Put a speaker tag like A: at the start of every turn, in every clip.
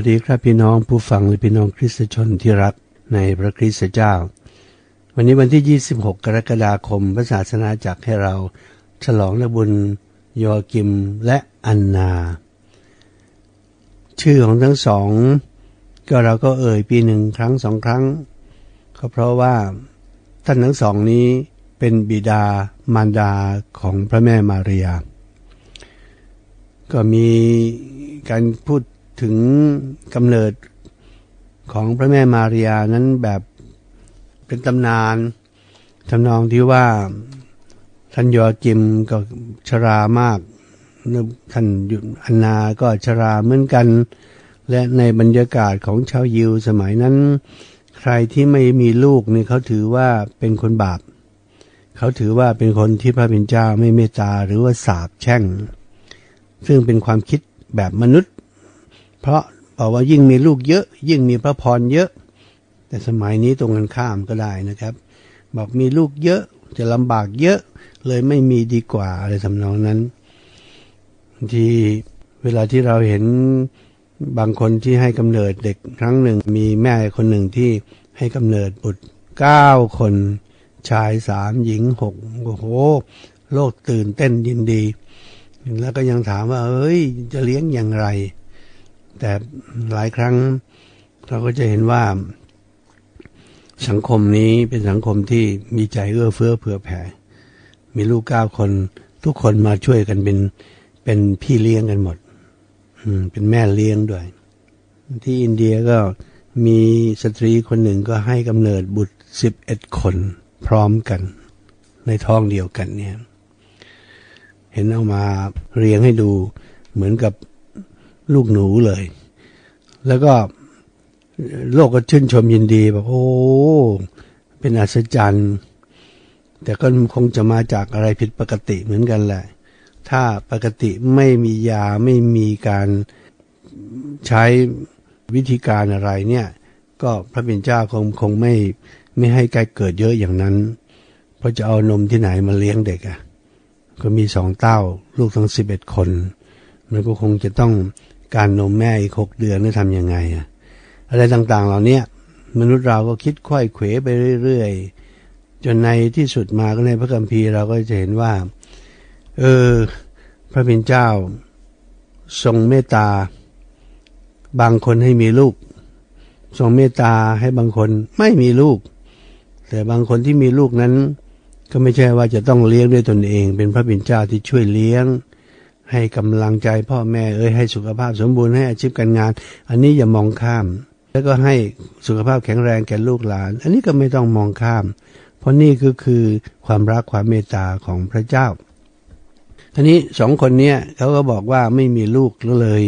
A: วัสดีครับพี่น้องผู้ฟังและพี่น้องคริสตชนที่รักในพระคริสตเจ้า วันนี้วันที่ 26 กรกฎาคม พระศาสนาจักให้เราฉลองระบุญโยอกิมและอันนา ชื่อของทั้งสอง ก็เราก็เอ่ยปีหนึ่งครั้งสองครั้ง ก็เพราะว่าท่านทั้งสองนี้เป็นบิดามารดาของพระแม่มารียา ก็มีการพูด ถึงกำเนิดของพระแม่มารียานั้นแบบเป็นตำนานทำนองที่ว่าท่านยอากิมก็ชรามากท่านยุอันนาก็ชราเหมือนกัน และในบรรยากาศของชาวยิวสมัยนั้น ใครที่ไม่มีลูกนี่เขาถือว่าเป็นคนบาป เขาถือว่าเป็นคนที่พระเป็นเจ้าไม่เมตตาหรือว่าสาบแช่ง ซึ่งเป็นความคิดแบบมนุษย์ ราะบอกว่ายิ่งมีลูกเยอะ ยิ่งมีพระพรเยอะ แต่สมัยนี้ตรงกันข้ามก็ได้นะครับ บอกมีลูกเยอะจะลำบากเยอะเลยไม่มีดีกว่าอะไรทำนองนั้น ที่เวลาที่เราเห็นบางคนที่ให้กำเนิดเด็กครั้งหนึ่งมีแม่คนหนึ่งที่ให้กำเนิดบุตรเก้าคน ชายสามหญิงหกโอ้โห โลกตื่นเต้นยินดี แล้วก็ยังถามว่าเอ้ยจะเลี้ยงอย่างไร แต่หลายครั้งเราก็จะเห็นว่า สังคมนี้เป็นสังคมที่มีใจเอื้อเฟื้อเผื่อแผ่ มีลูกเก้าคนทุกคนมาช่วยกันเป็นเป็นพี่เลี้ยงกันหมดเป็นแม่เลี้ยงด้วย ที่อินเดียก็มีสตรีคนหนึ่งก็ให้กำเนิดบุตรสิบเอ็ดคนพร้อมกัน ในท้องเดียวกันเนี่ย เห็นเอามาเรียงให้ดูเหมือนกับ ลูกหนูเลย แล้วก็โลกก็ชื่นชมยินดีแบบโอ้ เป็นอัศจรรย์ แต่ก็คงจะมาจากอะไรผิดปกติเหมือนกันแหละ ถ้าปกติไม่มียาไม่มีการใช้วิธีการอะไรเนี่ย ก็พระเป็นเจ้าคงคงไม่ไม่ให้ใกลเกิดเยอะอย่างนั้น เพราะจะเอานมที่ไหนมาเลี้ยงเด็กอะ่ะก็มีสองเต้าลูกทั้งสิบเอ็ดคน มันก็คงจะต้อง การนมแม่อีกหกเดือนนี่ทำยังไงอะอะไรต่างๆ เหล่านี้มนุษย์เราก็คิดค่อยเขวไปเรื่อยๆ จนในที่สุดมาก็ในพระคัมภีร์เราก็จะเห็นว่า เออ พระเป็นเจ้า ทรงเมตตา บางคนให้มีลูก ทรงเมตตาให้บางคนไม่มีลูก แต่บางคนที่มีลูกนั้น ก็ไม่ใช่ว่าจะต้องเลี้ยงด้วยตนเอง เป็นพระเป็นเจ้าที่ช่วยเลี้ยง ให้กำลังใจพ่อแม่เอ้ยให้สุขภาพสมบูรณ์ให้อาชีพการงาน อันนี้อย่ามองข้าม แล้วก็ให้สุขภาพแข็งแรงแก่ลูกหลาน อันนี้ก็ไม่ต้องมองข้าม เพราะนี่ก็คือความรักความเมตตาของพระเจ้าทีนี้สองคนเนี้ยเขาก็บอกว่าไม่มีลูกเลย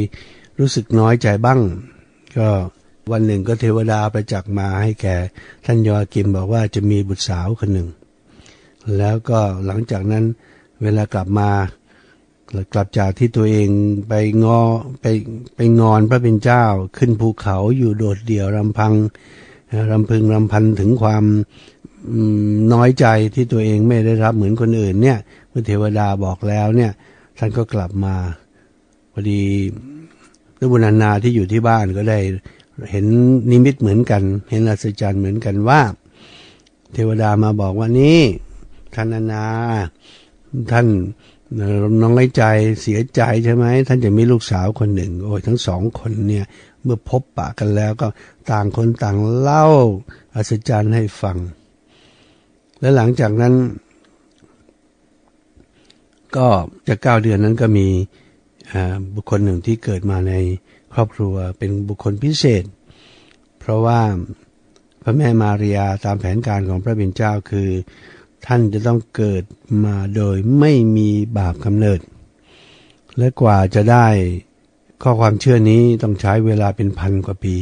A: รู้สึกน้อยใจบ้าง ก็วันหนึ่งก็เทวดาประจักษ์มาให้แก่ท่านยอกิมบอกว่าจะมีบุตรสาวคนหนึ่ง แล้วก็หลังจากนั้นเวลากลับมา กลับจากที่ตัวเองไปงอไปไปงอนพระเป็นเจ้า ขึ้นภูเขาอยู่โดดเดี่ยวรำพังรำพึงรำพันถึงความน้อยใจที่ตัวเองไม่ได้รับเหมือนคนอื่นเนี่ยเมื่อเทวดาบอกแล้วเนี่ยท่านก็กลับมาพอดีพระบุญนาที่อยู่ที่บ้านก็ได้เห็นนิมิตเหมือนกัน เห็นอัศจรรย์เหมือนกันว่า เทวดามาบอกว่านี่ท่านนาท่าน น้องไร้ใจเสียใจใช่ไหมท่านจะมีลูกสาวคนหนึ่ง โอ้ยทั้งสองคนเนี่ย เมื่อพบปะกันแล้วก็ต่างคนต่างเล่าอัศจรรย์ให้ฟัง และหลังจากนั้น ก็จะเก้าเดือนนั้นก็มีบุคคลหนึ่งที่เกิดมาในครอบครัวเป็นบุคคลพิเศษ เพราะว่าพระแม่มารียาตามแผนการของพระบิดเจ้าคือ ท่านจะต้องเกิดมาโดยไม่มีบาปกำเนิด และกว่าจะได้ข้อความเชื่อนี้ต้องใช้เวลาเป็นพันกว่าปี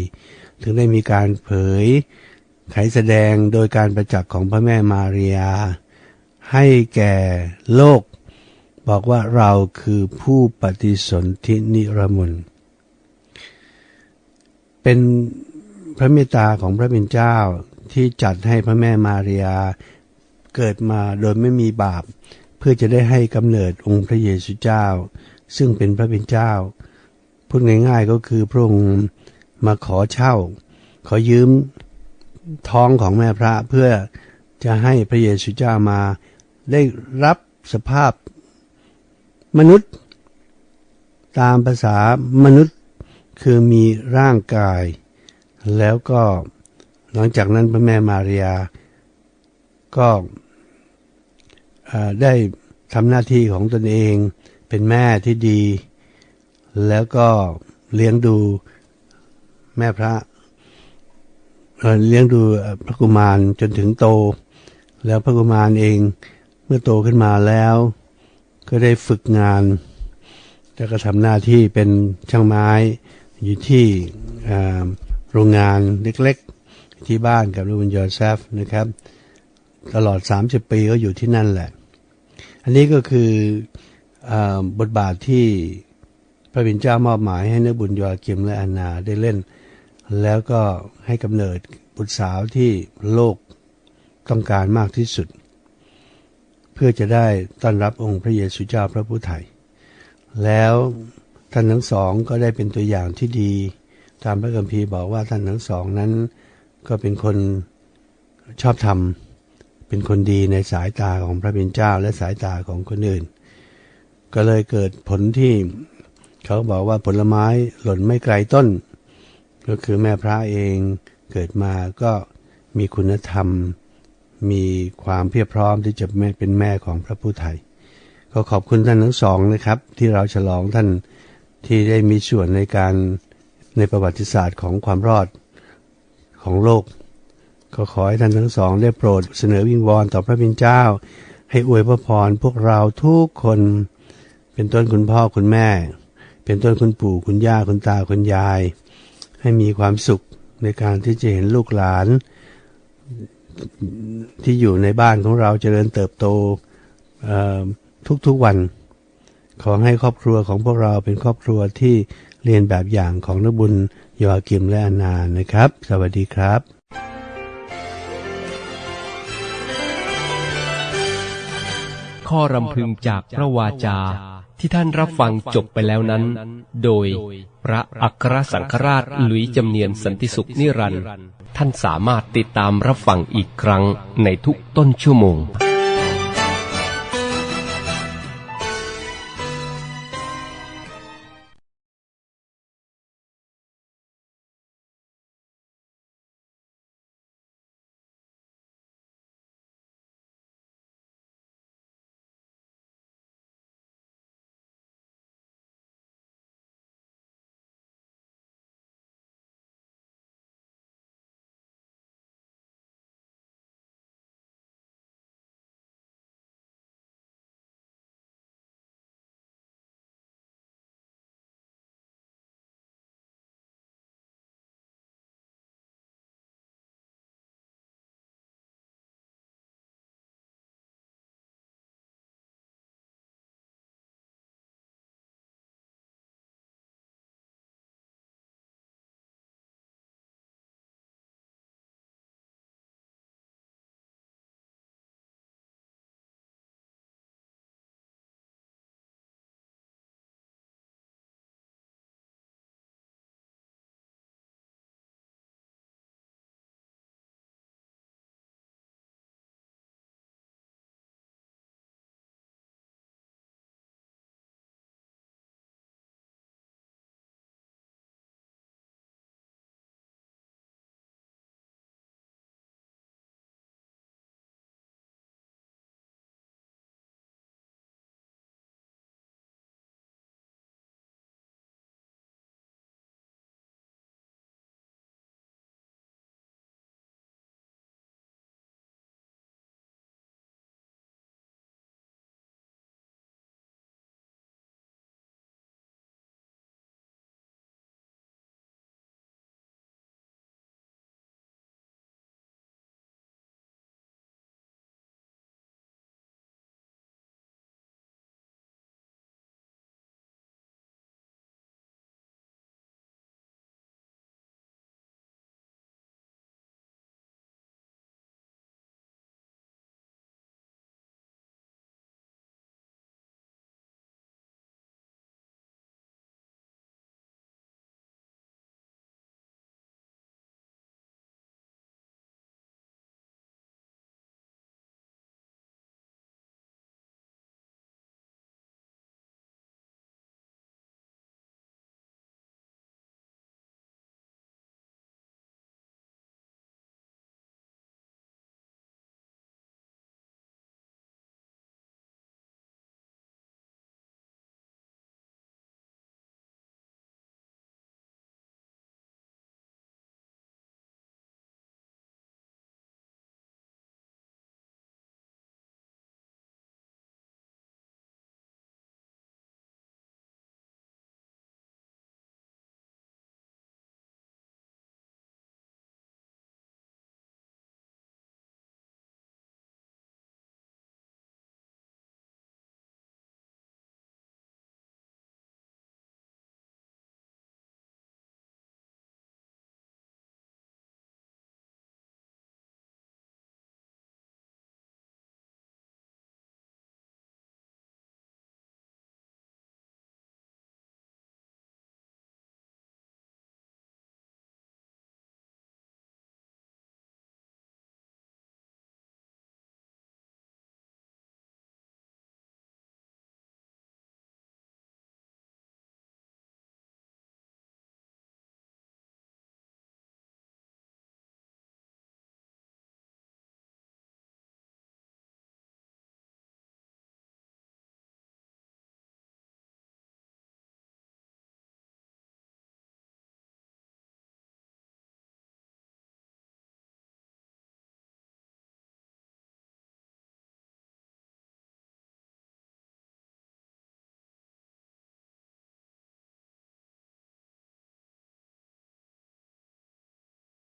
A: ถึงได้มีการเผยไขแสดงโดยการประจักษ์ของพระแม่มารียา ให้แก่โลก บอกว่าเราคือผู้ปฏิสนธินิรมนเป็นพระเมตตาของพระเป็นเจ้าที่จัดให้พระแม่มารียา เกิดมาโดยไม่มีบาป เพื่อจะได้ให้กำเนิดองค์พระเยซูเจ้า ซึ่งเป็นพระเป็นเจ้า พูดง่ายๆก็คือพระองค์มาขอเช่า ขอยืมท้องของแม่พระเพื่อจะให้พระเยซูเจ้ามาได้รับสภาพมนุษย์ตามภาษามนุษย์คือมีร่างกาย แล้วก็หลังจากนั้นพระแม่มารียา ก็ได้ทำหน้าที่ของตนเองเป็นแม่ที่ดี แล้วก็เลี้ยงดูแม่พระเลี้ยงดูพระกุมารจนถึงโต แล้วพระกุมารเองเมื่อโตขึ้นมาแล้ว ก็ได้ฝึกงานแล้วก็ทำหน้าที่เป็นช่างไม้อยู่ที่โรงงานเล็กๆ ที่บ้านกับลูกบุญยอเซฟนะครับ ตลอด 30 ปีก็อยู่ที่นั่นแหละ อันนี้ก็คืออบทบาทที่พระบิดเจ้ามอบหมายให้นักบุญยอกิมและอานาได้เล่น แล้วก็ให้กำเนิดบุตรสาวที่โลกต้องการมากที่สุด เพื่อจะได้ต้อนรับองค์พระเยซูเจ้าพระผู้ไทยแล้วท่านทั้งสองก็ได้เป็นตัวอย่างที่ดี ตามพระคัมภีร์บอกว่าท่านทั้งสองนั้นก็เป็นคนชอบธรรม เป็นคนดีในสายตาของพระเป็นเจ้าและสายตาของคนอื่น ก็เลยเกิดผลที่เขาบอกว่าผลไม้หล่นไม่ไกลต้น ก็คือแม่พระเองเกิดมาก็มีคุณธรรม มีความเพียบพร้อมที่จะเป็นแม่ของพระผู้ไทย ก็ขอบคุณท่านทั้งสองนะครับ ที่เราฉลองท่านที่ได้มีส่วนในการในประวัติศาสตร์ของความรอดของโลก ก็ขอให้ท่านทั้งสองได้โปรดเสนอวิงวอนต่อพระบิดเจ้า ให้อวยพระพรพวกเราทุกคน เป็นต้นคุณพ่อคุณแม่ เป็นต้นคุณปู่คุณย่าคุณตาคุณยาย ให้มีความสุขในการที่จะเห็นลูกหลาน ที่อยู่ในบ้านของเราเจริญเติบโตทุกๆวัน ขอให้ครอบครัวของพวกเราเป็นครอบครัวที่เรียนแบบอย่างของนักบุญยอกิมและอานานะครับ สวัสดีครับ
B: ข้อรำพึงจากพระวาจาที่ท่านรับฟังจบไปแล้วนั้น โดยพระอัครสังฆราชหลุยจำเนียนสันติสุขนิรันดร์ท่านสามารถติดตามรับฟังอีกครั้งในทุกต้นชั่วโมง